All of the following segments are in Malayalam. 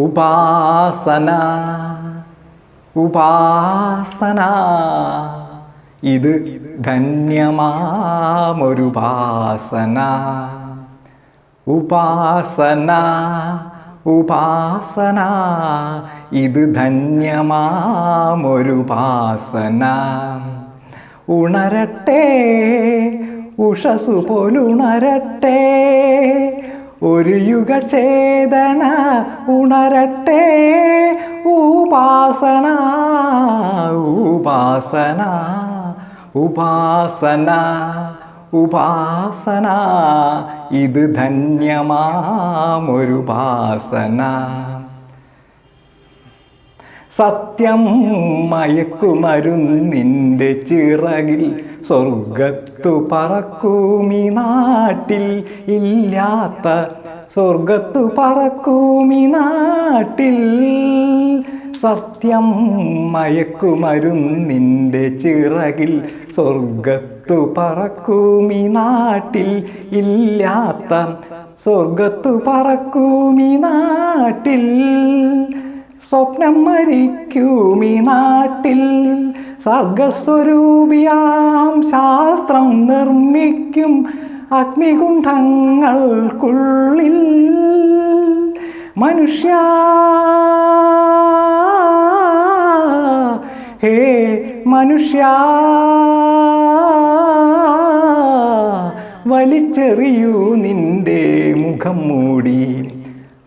ഉപാസന ഉപാസന. ഇത് ധന്യമാമൊരുപാസന ഉപാസന. ഉപാസന ഇത് ധന്യമാമൊരുപാസന ഉണരട്ടെ ഉഷസു പോലുണരട്ടെ ഒരു യുഗചേതന ഉണരട്ടെ. ഉപാസന ഉപാസന ഉപാസന ഉപാസന. ഇത് ധന്യമാമൊരുപാസന സത്യം മയക്കുമരുന്നിന്റെ ചിറകിൽ സ്വർഗത്തു പറക്കൂമി നാട്ടിൽ ഇല്ലാത്ത സ്വർഗത്തു പറക്കൂമി നാട്ടിൽ സത്യം മയക്കുമരുന്നിന്റെ ചിറകിൽ സ്വർഗത്തു പറക്കൂമി നാട്ടിൽ ഇല്ലാത്ത സ്വർഗത്തു പറക്കൂമി നാട്ടിൽ സ്വപ്നം മരിക്കൂമി നാട്ടിൽ സർഗസ്വരൂപിയാം ശാസ്ത്രം നിർമ്മിക്കും അഗ്നികുണ്ഠങ്ങൾക്കുള്ളിൽ. മനുഷ്യ ഹേ മനുഷ്യ വലിച്ചെറിയൂ നിന്റെ മുഖം മൂടി.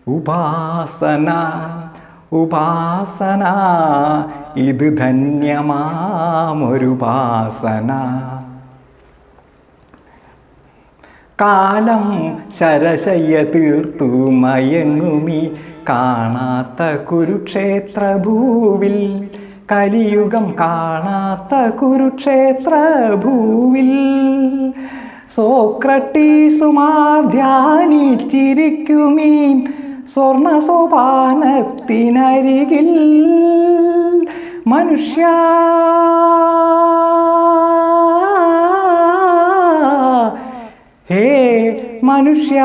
ഉപാസന ഉപാസന ഇത് ധന്യമാമൊരുപാസന കാലം ശരശയ്യ തീർത്തു മയങ്ങുമി കാണാത്ത കുരുക്ഷേത്രഭൂവിൽ. കലിയുഗം കാണാത്ത കുരുക്ഷേത്രഭൂവിൽ. സോക്രട്ടീസുമാർ ധ്യാനിച്ചിരിക്കുമീ സ്വർണ സോപാനത്തിനരികിൽ മനുഷ്യ. ഹേ മനുഷ്യ.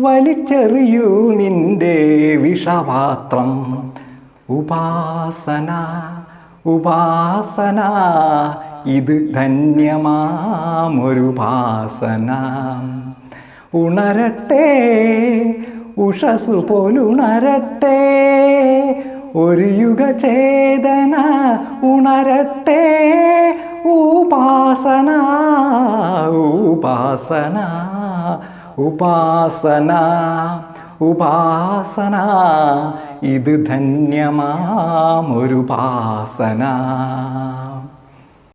വലിച്ചെറിയൂ നിന്റെ വിഷപാത്രം. ഉപാസന ഉപാസന ഇത് ധന്യമാമൊരുപാസന. ഉണരട്ടെ ഉഷസു പോലുണരട്ടെ ഒരു യുഗചേതന ഉണരട്ടെ ഉപാസന ഉപാസന ഉപാസന ഉപാസന. ഇത് ധന്യമാമൊരുപാസന.